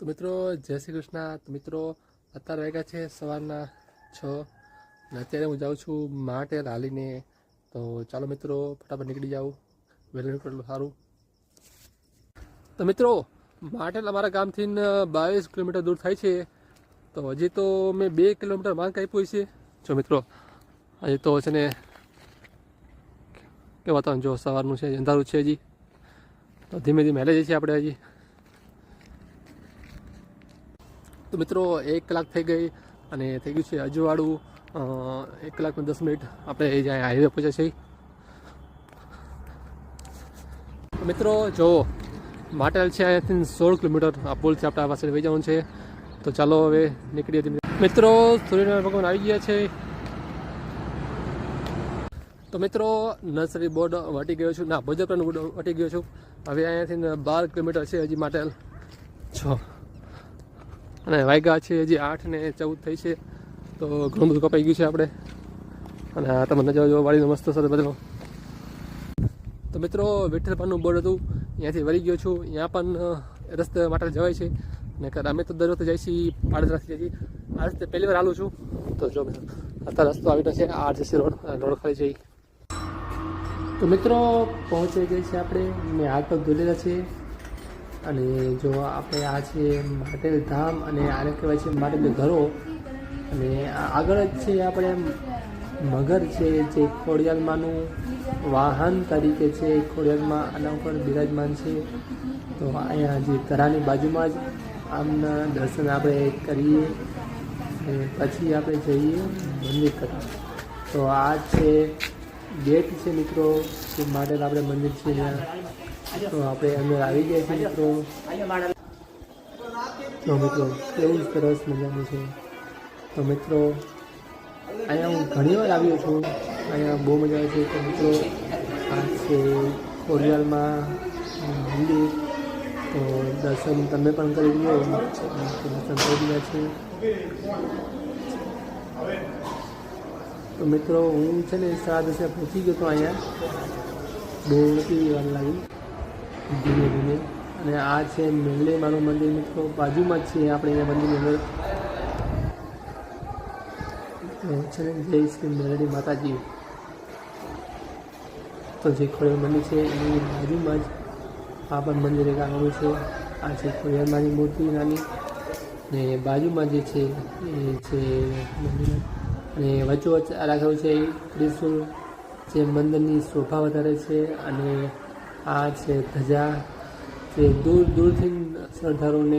તો મિત્રો, જય શ્રી કૃષ્ણ. તો મિત્રો, અત્યારે વાગ્યા છે સવારના છ અને અત્યારે હું જાઉં છું માટેલ હાલીને તો ચાલો મિત્રો, ફટાફટ નીકળી જાઉં વહેલું નીકળેલું સારું. તો મિત્રો માટેલ અમારા ગામથી બાવીસ કિલોમીટર દૂર થાય છે. તો હજી તો મેં બે કિલોમીટર માંગ આપ્યું છે જો મિત્રો, હજી તો છે ને કે વાતાવરણ જો સવારનું છે, અંધારું છે હજી. તો ધીમે ધીમે હેલે જઈએ છીએ આપણે હજી. તો મિત્રો, એક કલાક થઈ ગઈ અને થઈ ગયું છે અજવાળું. એક કલાક દસ મિનિટ આપણે જ્યાં હાઈવે પહોંચ્યા છીએ. મિત્રો, જો માટેલ છે અહીંયાથી સોળ કિલોમીટર, આ પુલથી આપણે આ પાસે વહી જવાનું છે. તો ચાલો હવે નીકળીએ હતી. મિત્રો, સૂર્યનારાયણ ભગવાન આવી ગયા છે. તો મિત્રો, નર્સરી બોર્ડ વટી ગયો છું. ના, ભોજપરાનું બોર્ડ વટી ગયો છું. હવે અહીંયાથી બાર કિલોમીટર છે હજી માટેલ. છ અને વાયગા છે હજી આઠ ને ચૌદ થઈ છે. તો ઘણું બધું કપાઈ ગયું છે આપણે. અને આ તમે નજર જો વાળીનો મસ્ત સાથે બદલો તો મિત્રો વિઠ્ઠલપાનનું બોર્ડ હતું. અહીંયાથી વળી ગયો છું. અહીંયા પણ રસ્તે માટે જવાય છે. ને અમે તો દર વખતે જઈએ છીએ પાડદરાથી જઈએ આ રસ્તે પહેલી વાર છું. તો જો મિત્રો અત્યારે રસ્તો આવી છે. આ જશે રોડ રોડ ખાલી જઈ તો મિત્રો, પહોંચી ગઈ છે આપણે. મેં હાથ પગ ધોલેલા છે. અને જો આપણે આ છે માટેલ ધામ અને આને કહેવાય છે માટેલ ઘરો. અને આગળ જ છે આપણે મગર છે, જે ખોડિયાલમાંનું વાહન તરીકે છે, ખોડિયાલમાં આના ઉપર બિરાજમાન છે. તો અહીંયા જે ઘરાની બાજુમાં જ આમના દર્શન આપણે કરીએ અને પછી આપણે જઈએ મંદિર તરફ. તો આ છે ગેટ છે મિત્રો, જે માટેલ આપણે મંદિર છે ત્યાં. તો આપણે અંદર આવી ગયા છીએ મિત્રો. તો મિત્રો, કેવું સરસ મજાનું છે. તો મિત્રો, અહીંયા હું ઘણી વાર આવ્યો છું. અહીંયા બહુ મજા આવે છે. તો મિત્રો, આ છે કોરિયાલમાં મંદિર. તો દર્શન તમે પણ કરી લો દર્શન કરી રહ્યા છે. તો મિત્રો, હું છે ને સાડા દસે પહોંચી ગયો હતો અહીંયા. બહુ નથી વાર લાગી. ધીમે ધીમે. અને આ છે મેલે મારું મંદિર મિત્રો. બાજુમાં જ છે આપણે અહીંયા મંદિરની અંદર. છે જય શ્રી મેલડી માતાજી. તો જે ખોડિયાર મંદિર છે એની બાજુમાં જ આ પણ મંદિર એક આવેલું છે. આ છે ખોડિયારમાંની મૂર્તિ નાની. ને બાજુમાં જે છે એ છે મંદિર. અને વચ્ચોવચ્ચ રાખેલું છે ત્રિશુલ. જે મંદિરની શોભા વધારે છે અને આ છે ધજા જે દૂર દૂરથી શ્રદ્ધાળુઓને